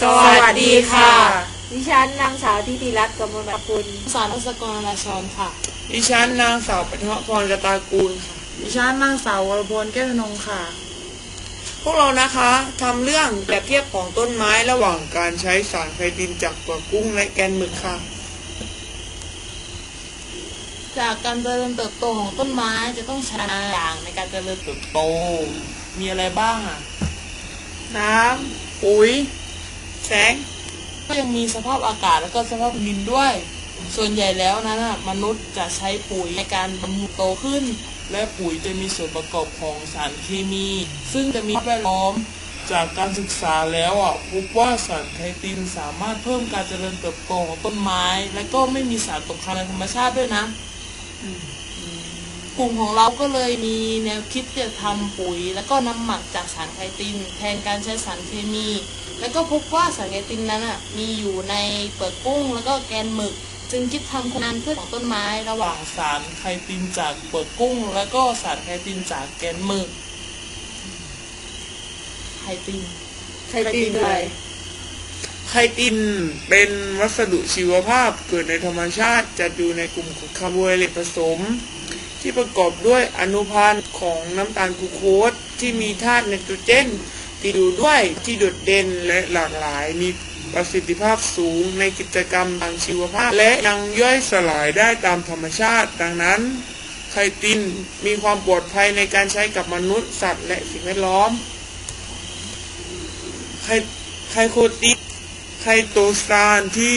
สวัสดีค่ะ ดิฉันนางสาวทิติรัตน์กมลบัตรคุณสารอัศกรนาชรค่ะ ดิฉันนางสาวปฐมพรกตากูลค่ะ ดิฉันนางสาววรพลแก้วธนงค่ะ พวกเรานะคะทำเรื่องเปรียบเทียบของต้นไม้ระหว่างการใช้สารไคตินจากเปลือกกุ้งและแกนหมึกค่ะ จากการเจริญเติบโตของต้นไม้จะต้องใช้อย่างในการเจริญเติบโต มีอะไรบ้างอะ น้ำปุ๋ย แสง ก็ยังมีสภาพอากาศแล้วก็สภาพดินด้วย ส่วนใหญ่แล้วนั้นน่ะมนุษย์จะใช้ปุ๋ยในการบำรุงโตขึ้น และปุ๋ยจะมีส่วนประกอบของสารเคมี ซึ่งจะมีแวดล้อมจากการศึกษาแล้วอะพบว่าสารไคตินสามารถเพิ่มการเจริญเติบโตของต้นไม้ และก็ไม่มีสารตกค้างในธรรมชาติด้วยนะ กลุ่มของเราก็เลยมีแนวคิดจะทำปุ๋ย แล้วก็น้ำหมักจากสารไคติน แทนการใช้สารเคมี แล้วก็พบว่าสารไคตินนั้นอะมีอยู่ในเปลือกกุ้ง แล้วก็แกนหมึก จึงคิดทำโครงการพืชของต้นไม้ระหว่างสารไคตินจากเปลือกกุ้ง แล้วก็สารไคตินจากแกนหมึกไคตินไคตินอะไรไคตินเป็นวัสดุชีวภาพเกิดในธรรมชาติจัดอยู่ในกลุ่มของคาร์โบไฮเดรตผสม ที่ประกอบด้วยอนุพันธ์ของน้ำตาลกลูโคสที่มีธาตุไนโตรเจนติดอยู่ด้วยที่โดดเด่นและหลากหลายมีประสิทธิภาพสูงในกิจกรรมทางชีวภาพ และยังย่อยสลายได้ตามธรรมชาติ ดังนั้น ไคตินมีความปลอดภัยในการใช้กับมนุษย์สัตว์และสิ่งแวดล้อม ไคไคโคตินไคโตซานที่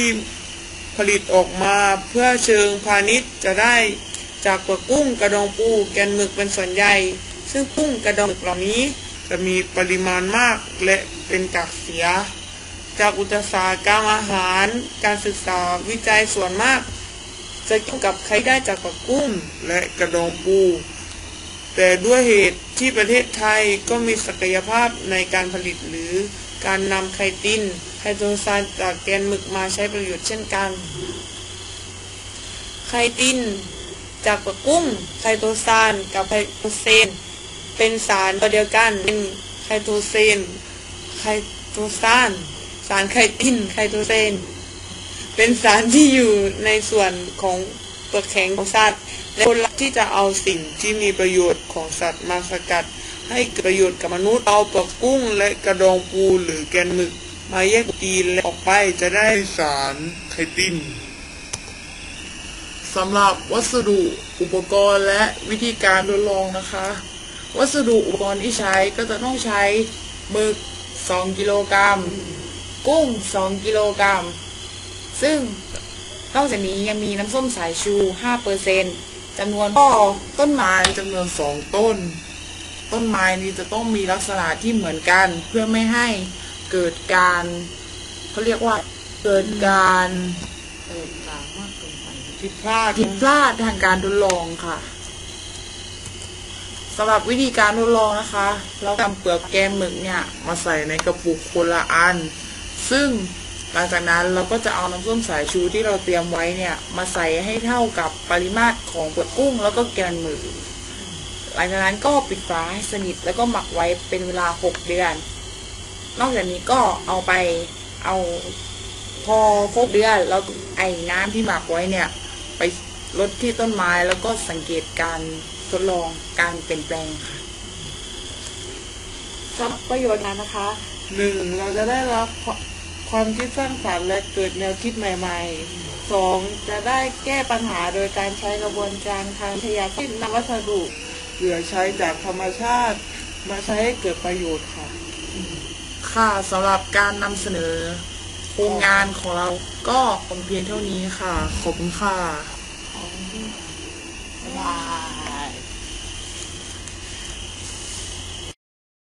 ผลิตออกมาเพื่อเชิงพาณิชย์จะได้ จากเปลือกกุ้งกระดองปูแกนหมึกเป็นส่วนใหญ่ ซึ่งกุ้งกระดองหมึกเหล่านี้ จะมีปริมาณมากและเป็นกักเสีย จากอุตสาหกรรมอาหาร การศึกษาวิจัยส่วนมาก จะเกี่ยวกับไข่ได้จากเปลือกกุ้งและกระดองปู แต่ด้วยเหตุที่ประเทศไทยก็มีศักยภาพในการผลิตหรือการนำไคตินไคโตซานจากแกนหมึกมาใช้ประโยชน์เช่นกัน ไคติน จากเปลือกกุ้งไคโตซานกับไคโตเซน เป็นสารตัวเดียวกัน เป็นไคโตเซนไคโตซานสารไคตินไคโตเซน เป็นสารที่อยู่ในส่วนของเปลือกแข็งของสัตว์ และคนที่จะเอาสิ่งที่มีประโยชน์ของสัตว์มาสกัด ให้เกิดประโยชน์กับมนุษย์เอาเปลือกกุ้งและกระดองปูหรือแกนหมึก มาแยกตีนและออกไปจะได้สารไคติน สำหรับวัสดุอุปกรณ์และวิธีการทดลองนะคะ วัสดุอุปกรณ์ที่ใช้ก็จะต้องใช้หมึก 2 กิโลกรัม กุ้ง 2 กิโลกรัม ซึ่งนอกจากนี้ยังมีน้ำส้มสายชู 5%จำนวนพ่อต้นไม้จำนวน 2 ต้น ต้นไม้นี้จะต้องมีลักษณะที่เหมือนกัน เพื่อไม่ให้เกิดการเขาเรียกว่าเกิดการ ผิดพลาดผิดพลาดทางการทดลองค่ะสำหรับวิธีการทดลองนะคะ เรานำเปลือกแกนหมึกเนี่ยมาใส่ในกระปุกคนละอัน ซึ่งหลังจากนั้นเราก็จะเอาน้ำส้มสายชูที่เราเตรียมไว้เนี่ยมาใส่ให้เท่ากับปริมาตรของเปลือกกุ้งแล้วก็แกนหมึกหลังจากนั้นก็ปิดฝาให้สนิทแล้วก็หมักไว้เป็นเวลา 6 เดือน นอกจากนี้ก็เอาไปเอาพอครบเดือนแล้วไอ้น้ำที่หมักไว้เนี่ย ไปลดที่ต้นไม้แล้วก็สังเกตการทดลองการเปลี่ยนแปลงค่ะสำหรับประโยชน์นั้นนะคะหนึ่งเราจะได้รับความความคิดสร้างสรรค์และเกิดแนวคิดใหม่ๆสองจะได้แก้ปัญหาโดยการใช้กระบวนการทางวิทยาศาสตร์นำวัสดุเหลือใช้จากธรรมชาติ มาใช้ให้เกิดประโยชน์ค่ะ ค่ะสำหรับการนำเสนอโครงงานของเราก็คงเพียงเท่านี้ค่ะ ขอบคุณค่ะ บาย